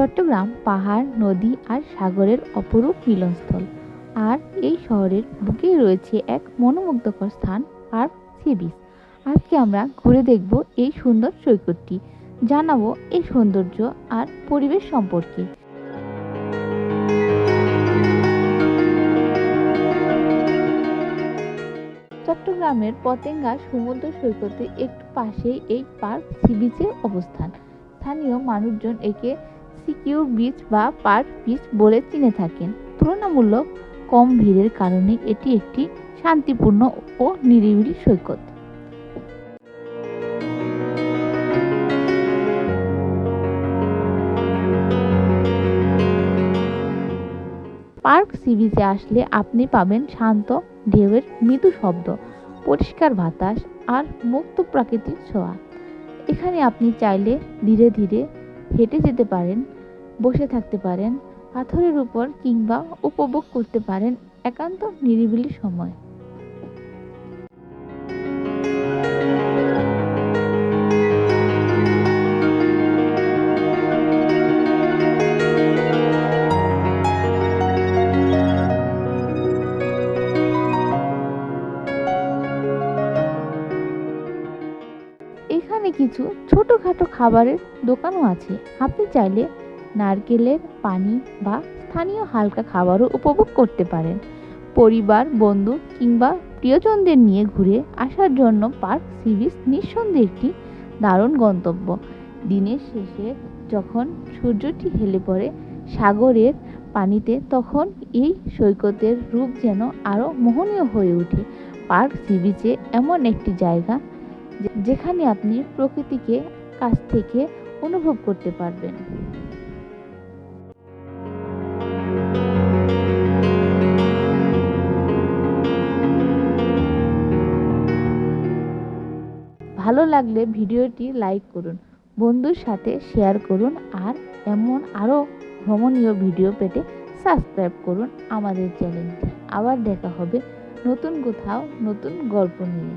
চট্টগ্রাম পাহাড়, নদী আর সাগরের অপরূপ মিলনস্থল। আর এই শহরের বুকেই রয়েছে এক মনোমুগ্ধকর স্থান, পার্ক সি বিচ আজকে আমরা ঘুরে দেখব এই সুন্দর সৈকতটি। জানাব এই সৌন্দর্য আর পরিবেশ সম্পর্কে। চট্টগ্রামের পতেঙ্গা সমুদ্র সৈকতে একটু পাশেই এই পার্ক সি বিচের অবস্থান। স্থানীয় মানুষজন একে সিকিউ বিচ বা পার্ক বিচ বলে চিনে থাকেন। তুলনামূলক কম ভিড়ের কারণে এটি একটি শান্তিপূর্ণ ও নিরিবিলি সৈকত। পার্ক সি বিচে আসলে আপনি পাবেন শান্ত ঢেউয়ের মৃদু শব্দ, পরিষ্কার বাতাস আর মুক্ত প্রাকৃতিক ছোঁয়া। এখানে আপনি চাইলে ধীরে ধীরে হেঁটে যেতে পারেন, বসে থাকতে পারেন, পাথরের উপর কিংবা উপভোগ করতে পারেন একান্ত নিরিবিলি সময়। এখানে কিছু ছোটোখাটো খাবারের দোকানও আছে। আপনি চাইলে নারকেলের পানি বা স্থানীয় হালকা খাবারও উপভোগ করতে পারেন। পরিবার, বন্ধু কিংবা প্রিয়জনদের নিয়ে ঘুরে আসার জন্য পার্ক সি বিচ নিঃসন্দেহে একটি দারুণ গন্তব্য। দিনের শেষে যখন সূর্যটি হেলে পড়ে সাগরের পানিতে, তখন এই সৈকতের রূপ যেন আরও মোহনীয় হয়ে ওঠে। পার্ক সি বিচে এমন একটি জায়গা যেখানে আপনি প্রকৃতিকে কাছ থেকে অনুভব করতে পারবেন। ভালো লাগলে ভিডিওটি লাইক করুন, বন্ধুর সাথে শেয়ার করুন আর এমন আরও ভ্রমণীয় ভিডিও পেতে সাবস্ক্রাইব করুন আমাদের চ্যানেলটি। আবার দেখা হবে নতুন কোথাও নতুন গল্প নিয়ে।